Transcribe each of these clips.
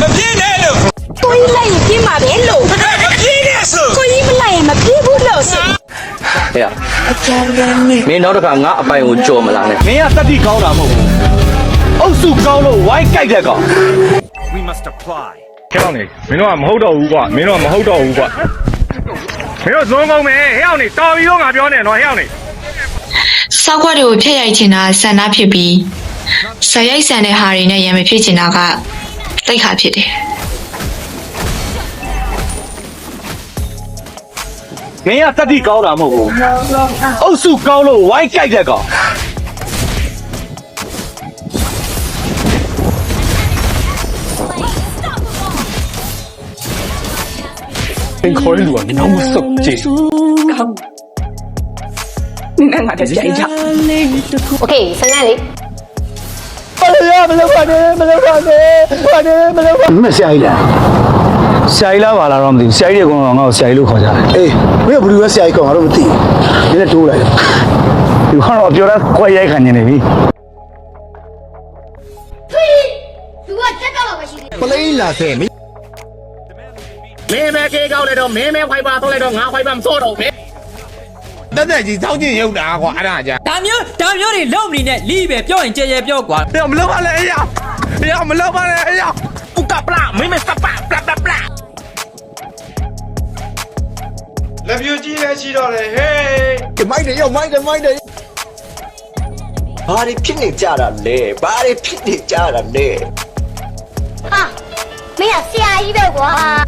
မပြေးနဲ့လို့ကိုကြီးလိုက်ရင်ပြင်းမှာပဲလို့မပြေးနဲ့ဆိုကိုကြီးမလိုက်ရင်မပြေးဘူးလို့ဆိုဟဲ့မင်းနောက်တစ်ခါငါအပိုင်ကိုကြော်မလားနဲ့မင်းကတက်တိကောင်းတာမဟုတ်ဘူးအုပ်စုကောင်းလို့ဝိုင်းကြိုက်တဲ့ကောင် we must apply ဟဲ့အောင်နေမင်းတို့ကမဟုတ်တော့ဘူးကွာမင်းတို့ကမဟုတ်တော့ဘူးကွာမင်းတို့ဇုံးကုန်မယ်ဟဲ့အောင်နေတော်ပြီးတော့ငါပြောနေတော့ဟဲ့အောင်နေစောက်ခွက်တွေကိုဖျက်ရိုက်ချင်တာဆန္ဒဖြစ်ပြီးဆရိုက်ဆန်တဲ့ဟာတွေနဲ့ရံမဖြစ်ချင်တာက တိုက်ခါဖြစ်တယ်မင်းကတတိကောင်းတာမဟုတ်ဘူးအုပ်စုကောင်းလို့ဝိုင်းကြိုက်တဲ့ကောင်င်ခေါ်တဲ့လူကနောင်မဆုတ်ကြည့်ကောင်းနင်းငါတက်ကြိုက်ကြ Okay စဉ်းစားလေ မ်းလေမင်းမဆရာကြီးလားဆရာကြီးလားပါလားတော့မသိဘူးဆရာကြီးတွေကငါ့ကိုဆရာကြီးလို့ခေါ်ကြတယ်အေးမင်းကဘယ်လိုပဲဆရာကြီးကောင်ငါတော့မသိဘူးနည်းနည်းတိုးလိုက်ဒီကတော့ပြောတာခွဲရိုက်ခံနေနေပြီပလိန်လာခဲ့မင်းမင်းမဲကေးကောက်လိုက်တော့မင်းမဲဖိုက်ပါထုတ်လိုက်တော့ငါဖိုက်ပါမစောတော့မင်းတက်တက်ကြီးစောင်းကျင်ရုပ်တာကွာအဲ့ဒါကြာဒါ မျိုးဒါမျိုးတွေလုံမနေနဲ့လီးပဲပြောရင်ကြဲကြဲပြောကွာဘယ်မလုပ်ပါနဲ့အေးရအေးမလုပ်ပါနဲ့အေးရဥကပလာမင်းမစပါပလာပလာပလာလက်ပြကြီးလည်းရှိတော့တယ်ဟေးမိုက်တယ်ရောက်မိုက်တယ်မိုက်တယ်ဘာတွေဖြစ်နေကြတာလဲဘာတွေဖြစ်နေကြတာလဲဟာမင်းကဆရာကြီးပဲကွာ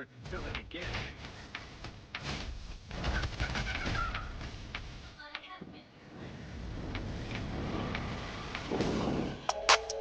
never do it again.